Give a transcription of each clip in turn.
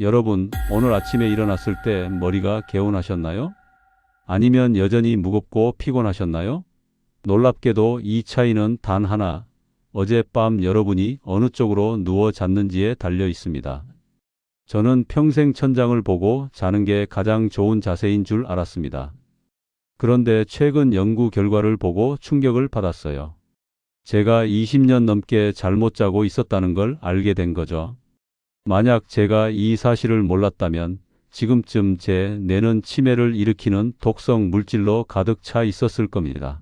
여러분, 오늘 아침에 일어났을 때 머리가 개운하셨나요? 아니면 여전히 무겁고 피곤하셨나요? 놀랍게도 이 차이는 단 하나, 어젯밤 여러분이 어느 쪽으로 누워 잤는지에 달려 있습니다. 저는 평생 천장을 보고 자는 게 가장 좋은 자세인 줄 알았습니다. 그런데 최근 연구 결과를 보고 충격을 받았어요. 제가 20년 넘게 잘못 자고 있었다는 걸 알게 된 거죠. 만약 제가 이 사실을 몰랐다면 지금쯤 제 뇌는 치매를 일으키는 독성 물질로 가득 차 있었을 겁니다.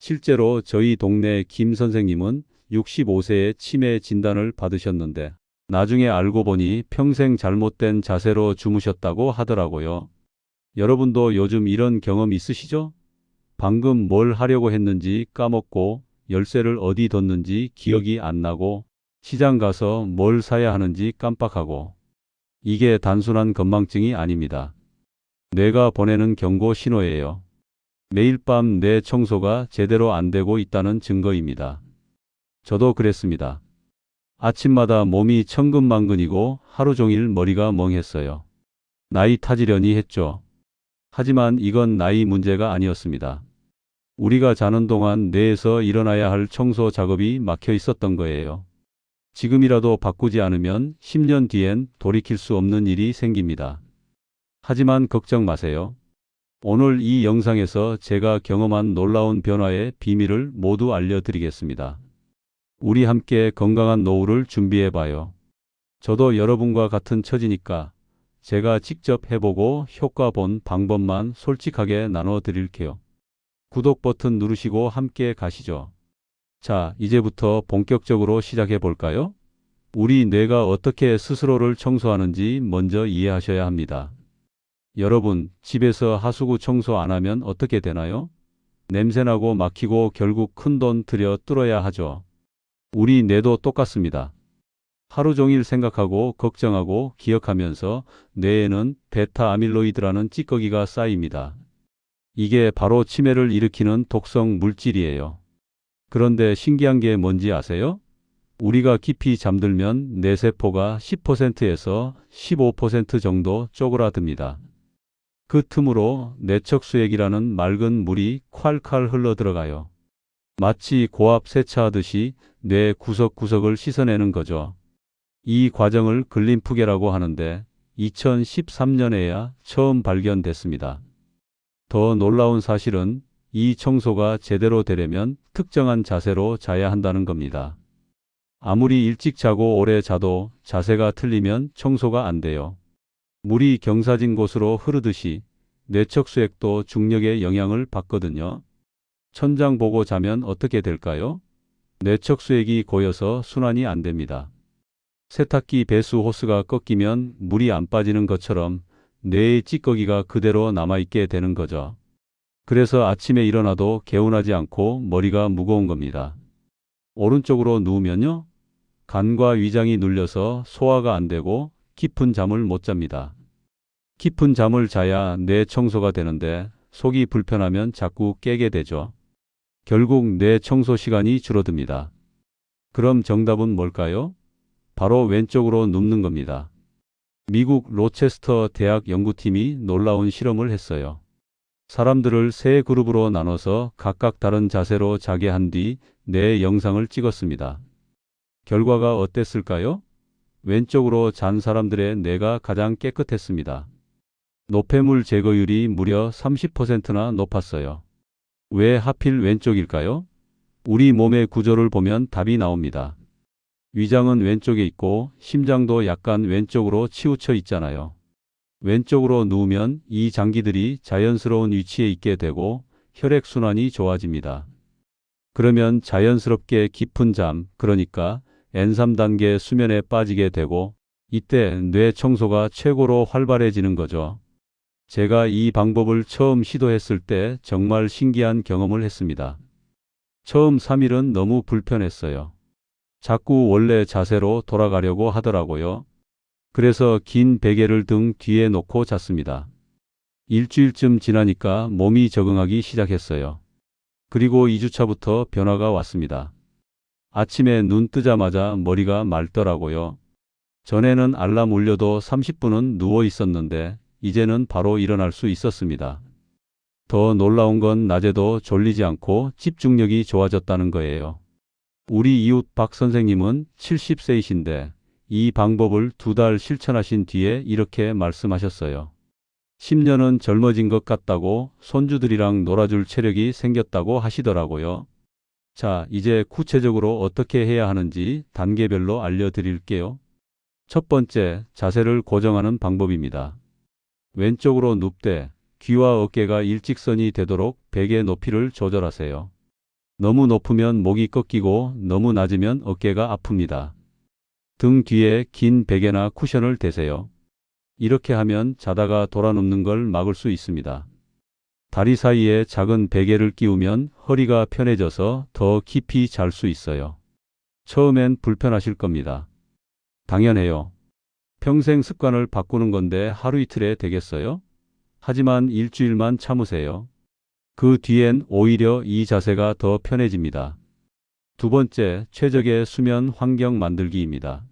실제로 저희 동네 김 선생님은 65세에 치매 진단을 받으셨는데 나중에 알고 보니 평생 잘못된 자세로 주무셨다고 하더라고요. 여러분도 요즘 이런 경험 있으시죠? 방금 뭘 하려고 했는지 까먹고 열쇠를 어디 뒀는지 기억이 안 나고 시장 가서 뭘 사야 하는지 깜빡하고 이게 단순한 건망증이 아닙니다. 뇌가 보내는 경고 신호예요. 매일 밤 뇌 청소가 제대로 안 되고 있다는 증거입니다. 저도 그랬습니다. 아침마다 몸이 천근만근이고 하루 종일 머리가 멍했어요. 나이 타지려니 했죠. 하지만 이건 나이 문제가 아니었습니다. 우리가 자는 동안 뇌에서 일어나야 할 청소 작업이 막혀 있었던 거예요. 지금이라도 바꾸지 않으면 10년 뒤엔 돌이킬 수 없는 일이 생깁니다. 하지만 걱정 마세요. 오늘 이 영상에서 제가 경험한 놀라운 변화의 비밀을 모두 알려드리겠습니다. 우리 함께 건강한 노후를 준비해봐요. 저도 여러분과 같은 처지니까 제가 직접 해보고 효과 본 방법만 솔직하게 나눠드릴게요. 구독 버튼 누르시고 함께 가시죠. 자, 이제부터 본격적으로 시작해 볼까요? 우리 뇌가 어떻게 스스로를 청소하는지 먼저 이해하셔야 합니다. 여러분, 집에서 하수구 청소 안 하면 어떻게 되나요? 냄새나고 막히고 결국 큰 돈 들여 뚫어야 하죠. 우리 뇌도 똑같습니다. 하루 종일 생각하고 걱정하고 기억하면서 뇌에는 베타 아밀로이드라는 찌꺼기가 쌓입니다. 이게 바로 치매를 일으키는 독성 물질이에요. 그런데 신기한 게 뭔지 아세요? 우리가 깊이 잠들면 뇌세포가 10%에서 15% 정도 쪼그라듭니다. 그 틈으로 내척수액이라는 맑은 물이 콸콸 흘러 들어가요. 마치 고압 세차하듯이 뇌 구석구석을 씻어내는 거죠. 이 과정을 글림프계라고 하는데 2013년에야 처음 발견됐습니다. 더 놀라운 사실은 이 청소가 제대로 되려면 특정한 자세로 자야 한다는 겁니다. 아무리 일찍 자고 오래 자도 자세가 틀리면 청소가 안 돼요. 물이 경사진 곳으로 흐르듯이 뇌척수액도 중력의 영향을 받거든요. 천장 보고 자면 어떻게 될까요? 뇌척수액이 고여서 순환이 안 됩니다. 세탁기 배수 호스가 꺾이면 물이 안 빠지는 것처럼 뇌의 찌꺼기가 그대로 남아있게 되는 거죠. 그래서 아침에 일어나도 개운하지 않고 머리가 무거운 겁니다. 오른쪽으로 누우면요. 간과 위장이 눌려서 소화가 안 되고 깊은 잠을 못 잡니다. 깊은 잠을 자야 뇌 청소가 되는데 속이 불편하면 자꾸 깨게 되죠. 결국 뇌 청소 시간이 줄어듭니다. 그럼 정답은 뭘까요? 바로 왼쪽으로 눕는 겁니다. 미국 로체스터 대학 연구팀이 놀라운 실험을 했어요. 사람들을 세 그룹으로 나눠서 각각 다른 자세로 자게 한뒤뇌 영상을 찍었습니다. 결과가 어땠을까요? 왼쪽으로 잔 사람들의 뇌가 가장 깨끗했습니다. 노폐물 제거율이 무려 30%나 높았어요. 왜 하필 왼쪽일까요? 우리 몸의 구조를 보면 답이 나옵니다. 위장은 왼쪽에 있고 심장도 약간 왼쪽으로 치우쳐 있잖아요. 왼쪽으로 누우면 이 장기들이 자연스러운 위치에 있게 되고 혈액순환이 좋아집니다. 그러면 자연스럽게 깊은 잠, 그러니까 N3 단계 수면에 빠지게 되고 이때 뇌 청소가 최고로 활발해지는 거죠. 제가 이 방법을 처음 시도했을 때 정말 신기한 경험을 했습니다. 처음 3일은 너무 불편했어요. 자꾸 원래 자세로 돌아가려고 하더라고요. 그래서 긴 베개를 등 뒤에 놓고 잤습니다. 일주일쯤 지나니까 몸이 적응하기 시작했어요. 그리고 2주차부터 변화가 왔습니다. 아침에 눈 뜨자마자 머리가 맑더라고요. 전에는 알람 울려도 30분은 누워 있었는데 이제는 바로 일어날 수 있었습니다. 더 놀라운 건 낮에도 졸리지 않고 집중력이 좋아졌다는 거예요. 우리 이웃 박 선생님은 70세이신데 이 방법을 두 달 실천하신 뒤에 이렇게 말씀하셨어요. 10년은 젊어진 것 같다고 손주들이랑 놀아줄 체력이 생겼다고 하시더라고요. 자, 이제 구체적으로 어떻게 해야 하는지 단계별로 알려드릴게요. 첫 번째, 자세를 고정하는 방법입니다. 왼쪽으로 눕되 귀와 어깨가 일직선이 되도록 베개 높이를 조절하세요. 너무 높으면 목이 꺾이고 너무 낮으면 어깨가 아픕니다. 등 뒤에 긴 베개나 쿠션을 대세요. 이렇게 하면 자다가 돌아 눕는 걸 막을 수 있습니다. 다리 사이에 작은 베개를 끼우면 허리가 편해져서 더 깊이 잘 수 있어요. 처음엔 불편하실 겁니다. 당연해요. 평생 습관을 바꾸는 건데 하루 이틀에 되겠어요? 하지만 일주일만 참으세요. 그 뒤엔 오히려 이 자세가 더 편해집니다. 두 번째, 최적의 수면 환경 만들기입니다.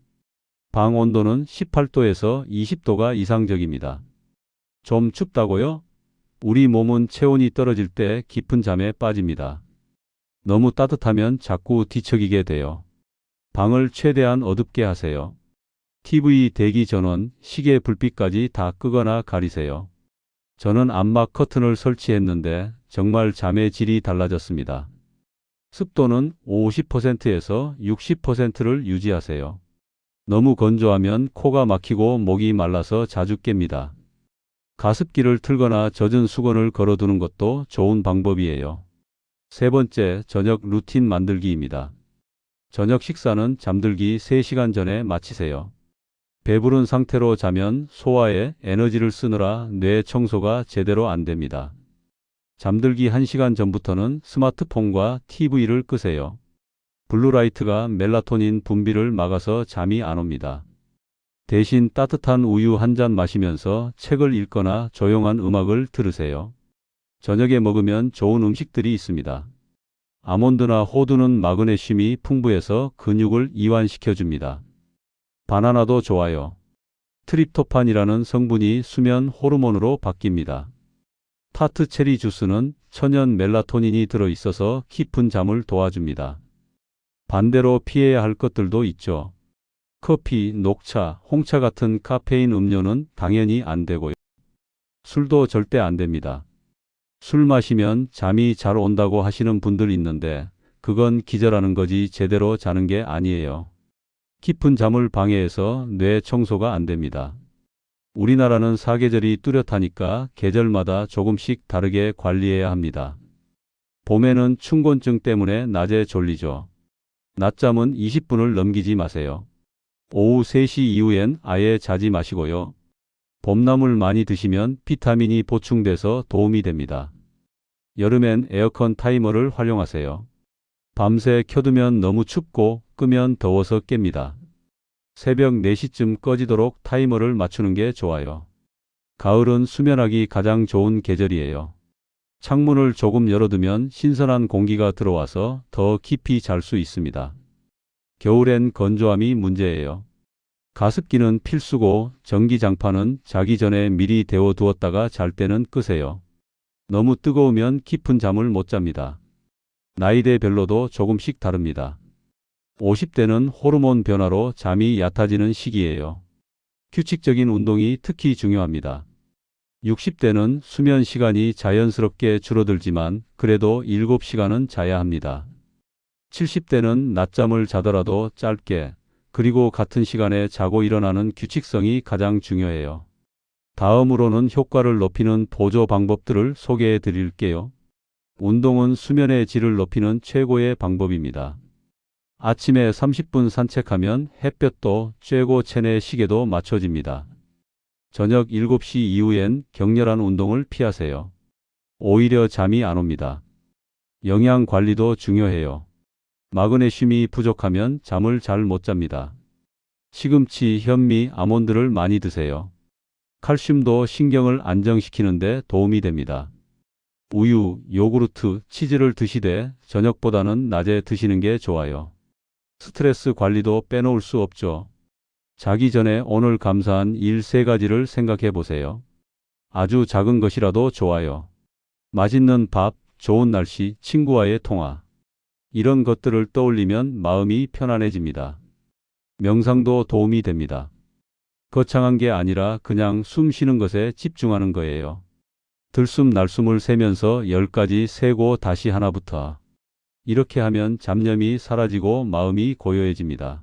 방 온도는 18도에서 20도가 이상적입니다. 좀 춥다고요? 우리 몸은 체온이 떨어질 때 깊은 잠에 빠집니다. 너무 따뜻하면 자꾸 뒤척이게 돼요. 방을 최대한 어둡게 하세요. TV 대기 전원, 시계 불빛까지 다 끄거나 가리세요. 저는 암막 커튼을 설치했는데 정말 잠의 질이 달라졌습니다. 습도는 50%에서 60%를 유지하세요. 너무 건조하면 코가 막히고 목이 말라서 자주 깹니다. 가습기를 틀거나 젖은 수건을 걸어두는 것도 좋은 방법이에요. 세 번째, 저녁 루틴 만들기입니다. 저녁 식사는 잠들기 3시간 전에 마치세요. 배부른 상태로 자면 소화에 에너지를 쓰느라 뇌 청소가 제대로 안 됩니다. 잠들기 1시간 전부터는 스마트폰과 TV를 끄세요. 블루라이트가 멜라토닌 분비를 막아서 잠이 안 옵니다. 대신 따뜻한 우유 한 잔 마시면서 책을 읽거나 조용한 음악을 들으세요. 저녁에 먹으면 좋은 음식들이 있습니다. 아몬드나 호두는 마그네슘이 풍부해서 근육을 이완시켜 줍니다. 바나나도 좋아요. 트립토판이라는 성분이 수면 호르몬으로 바뀝니다. 타트 체리 주스는 천연 멜라토닌이 들어 있어서 깊은 잠을 도와줍니다. 반대로 피해야 할 것들도 있죠. 커피, 녹차, 홍차 같은 카페인 음료는 당연히 안 되고요. 술도 절대 안 됩니다. 술 마시면 잠이 잘 온다고 하시는 분들 있는데 그건 기절하는 거지 제대로 자는 게 아니에요. 깊은 잠을 방해해서 뇌 청소가 안 됩니다. 우리나라는 사계절이 뚜렷하니까 계절마다 조금씩 다르게 관리해야 합니다. 봄에는 춘곤증 때문에 낮에 졸리죠. 낮잠은 20분을 넘기지 마세요. 오후 3시 이후엔 아예 자지 마시고요. 봄나물 많이 드시면 비타민이 보충돼서 도움이 됩니다. 여름엔 에어컨 타이머를 활용하세요. 밤새 켜두면 너무 춥고 끄면 더워서 깹니다. 새벽 4시쯤 꺼지도록 타이머를 맞추는 게 좋아요. 가을은 수면하기 가장 좋은 계절이에요. 창문을 조금 열어두면 신선한 공기가 들어와서 더 깊이 잘 수 있습니다. 겨울엔 건조함이 문제예요. 가습기는 필수고 전기장판은 자기 전에 미리 데워 두었다가 잘 때는 끄세요. 너무 뜨거우면 깊은 잠을 못 잡니다. 나이대별로도 조금씩 다릅니다. 50대는 호르몬 변화로 잠이 얕아지는 시기예요. 규칙적인 운동이 특히 중요합니다. 60대는 수면 시간이 자연스럽게 줄어들지만 그래도 7시간은 자야 합니다. 70대는 낮잠을 자더라도 짧게 그리고 같은 시간에 자고 일어나는 규칙성이 가장 중요해요. 다음으로는 효과를 높이는 보조 방법들을 소개해 드릴게요. 운동은 수면의 질을 높이는 최고의 방법입니다. 아침에 30분 산책하면 햇볕도 쬐고 체내 시계도 맞춰집니다. 저녁 7시 이후엔 격렬한 운동을 피하세요. 오히려 잠이 안 옵니다. 영양 관리도 중요해요. 마그네슘이 부족하면 잠을 잘 못 잡니다. 시금치, 현미, 아몬드를 많이 드세요. 칼슘도 신경을 안정시키는데 도움이 됩니다. 우유, 요구르트, 치즈를 드시되 저녁보다는 낮에 드시는 게 좋아요. 스트레스 관리도 빼놓을 수 없죠. 자기 전에 오늘 감사한 일 세 가지를 생각해 보세요. 아주 작은 것이라도 좋아요. 맛있는 밥, 좋은 날씨, 친구와의 통화. 이런 것들을 떠올리면 마음이 편안해집니다. 명상도 도움이 됩니다. 거창한 게 아니라 그냥 숨 쉬는 것에 집중하는 거예요. 들숨 날숨을 세면서 열 가지 세고 다시 하나부터. 이렇게 하면 잡념이 사라지고 마음이 고요해집니다.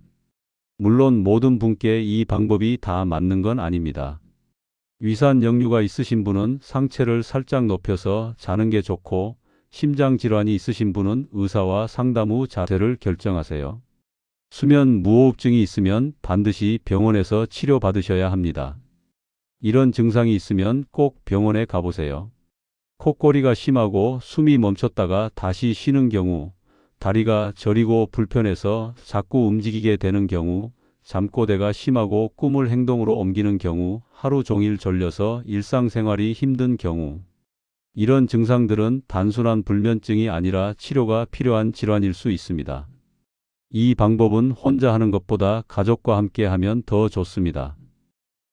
물론 모든 분께 이 방법이 다 맞는 건 아닙니다. 위산 역류가 있으신 분은 상체를 살짝 높여서 자는 게 좋고 심장 질환이 있으신 분은 의사와 상담 후 자세를 결정하세요. 수면 무호흡증이 있으면 반드시 병원에서 치료받으셔야 합니다. 이런 증상이 있으면 꼭 병원에 가보세요. 콧꼬리가 심하고 숨이 멈췄다가 다시 쉬는 경우, 다리가 저리고 불편해서 자꾸 움직이게 되는 경우, 잠꼬대가 심하고 꿈을 행동으로 옮기는 경우, 하루 종일 졸려서 일상생활이 힘든 경우, 이런 증상들은 단순한 불면증이 아니라 치료가 필요한 질환일 수 있습니다. 이 방법은 혼자 하는 것보다 가족과 함께 하면 더 좋습니다.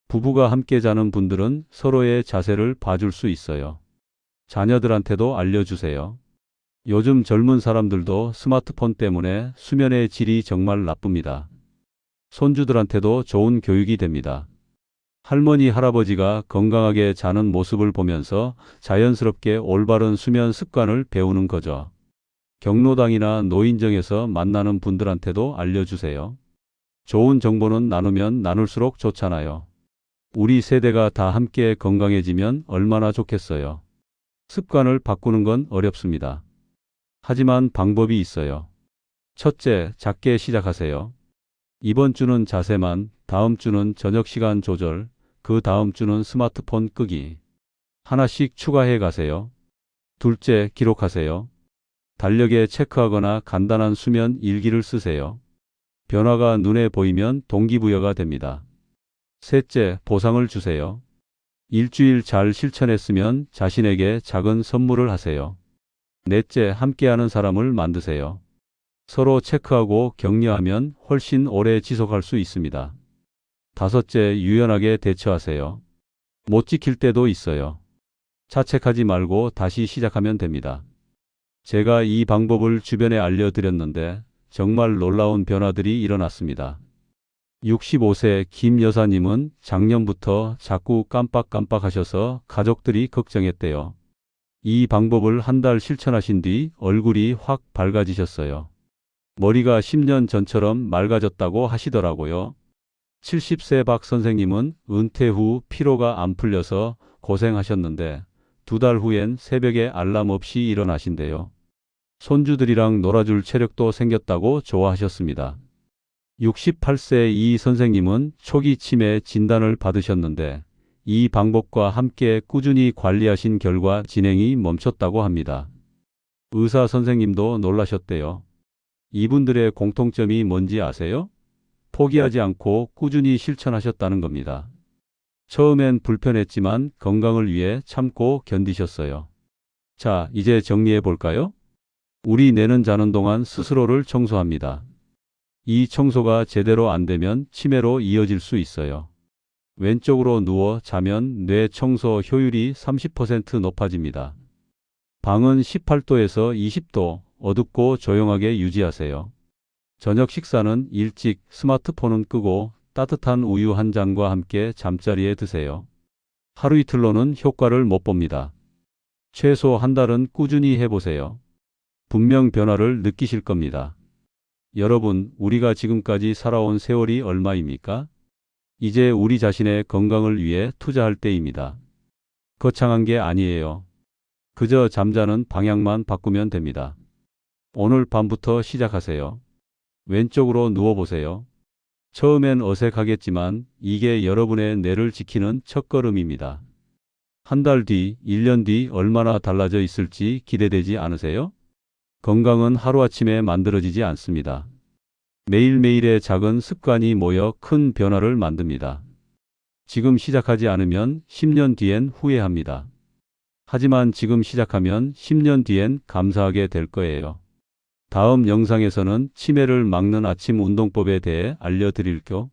부부가 함께 자는 분들은 서로의 자세를 봐줄 수 있어요. 자녀들한테도 알려주세요. 요즘 젊은 사람들도 스마트폰 때문에 수면의 질이 정말 나쁩니다. 손주들한테도 좋은 교육이 됩니다. 할머니, 할아버지가 건강하게 자는 모습을 보면서 자연스럽게 올바른 수면 습관을 배우는 거죠. 경로당이나 노인정에서 만나는 분들한테도 알려주세요. 좋은 정보는 나누면 나눌수록 좋잖아요. 우리 세대가 다 함께 건강해지면 얼마나 좋겠어요. 습관을 바꾸는 건 어렵습니다. 하지만 방법이 있어요. 첫째, 작게 시작하세요. 이번 주는 자세만, 다음 주는 저녁 시간 조절, 그 다음 주는 스마트폰 끄기. 하나씩 추가해 가세요. 둘째, 기록하세요. 달력에 체크하거나 간단한 수면 일기를 쓰세요. 변화가 눈에 보이면 동기부여가 됩니다. 셋째, 보상을 주세요. 일주일 잘 실천했으면 자신에게 작은 선물을 하세요. 넷째, 함께하는 사람을 만드세요. 서로 체크하고 격려하면 훨씬 오래 지속할 수 있습니다. 다섯째, 유연하게 대처하세요. 못 지킬 때도 있어요. 자책하지 말고 다시 시작하면 됩니다. 제가 이 방법을 주변에 알려드렸는데 정말 놀라운 변화들이 일어났습니다. 65세 김 여사님은 작년부터 자꾸 깜빡깜빡 하셔서 가족들이 걱정했대요. 이 방법을 한 달 실천하신 뒤 얼굴이 확 밝아지셨어요. 머리가 10년 전처럼 맑아졌다고 하시더라고요. 70세 박 선생님은 은퇴 후 피로가 안 풀려서 고생하셨는데 두 달 후엔 새벽에 알람 없이 일어나신대요. 손주들이랑 놀아줄 체력도 생겼다고 좋아하셨습니다. 68세 이 선생님은 초기 치매 진단을 받으셨는데 이 방법과 함께 꾸준히 관리하신 결과 진행이 멈췄다고 합니다. 의사 선생님도 놀라셨대요. 이분들의 공통점이 뭔지 아세요? 포기하지 않고 꾸준히 실천하셨다는 겁니다. 처음엔 불편했지만 건강을 위해 참고 견디셨어요. 자, 이제 정리해 볼까요? 우리 뇌는 자는 동안 스스로를 청소합니다. 이 청소가 제대로 안 되면 치매로 이어질 수 있어요. 왼쪽으로 누워 자면 뇌 청소 효율이 30% 높아집니다. 방은 18도에서 20도 어둡고 조용하게 유지하세요. 저녁 식사는 일찍 스마트폰은 끄고 따뜻한 우유 한 잔과 함께 잠자리에 드세요. 하루 이틀로는 효과를 못 봅니다. 최소 한 달은 꾸준히 해보세요. 분명 변화를 느끼실 겁니다. 여러분, 우리가 지금까지 살아온 세월이 얼마입니까? 이제 우리 자신의 건강을 위해 투자할 때입니다. 거창한 게 아니에요. 그저 잠자는 방향만 바꾸면 됩니다. 오늘 밤부터 시작하세요. 왼쪽으로 누워보세요. 처음엔 어색하겠지만 이게 여러분의 뇌를 지키는 첫걸음입니다. 한 달 뒤, 1년 뒤 얼마나 달라져 있을지 기대되지 않으세요? 건강은 하루아침에 만들어지지 않습니다. 매일매일의 작은 습관이 모여 큰 변화를 만듭니다. 지금 시작하지 않으면 10년 뒤엔 후회합니다. 하지만 지금 시작하면 10년 뒤엔 감사하게 될 거예요. 다음 영상에서는 치매를 막는 아침 운동법에 대해 알려드릴게요.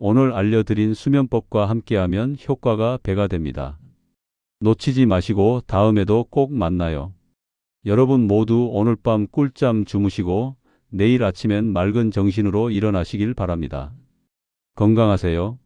오늘 알려드린 수면법과 함께하면 효과가 배가 됩니다. 놓치지 마시고 다음에도 꼭 만나요. 여러분 모두 오늘 밤 꿀잠 주무시고 내일 아침엔 맑은 정신으로 일어나시길 바랍니다. 건강하세요.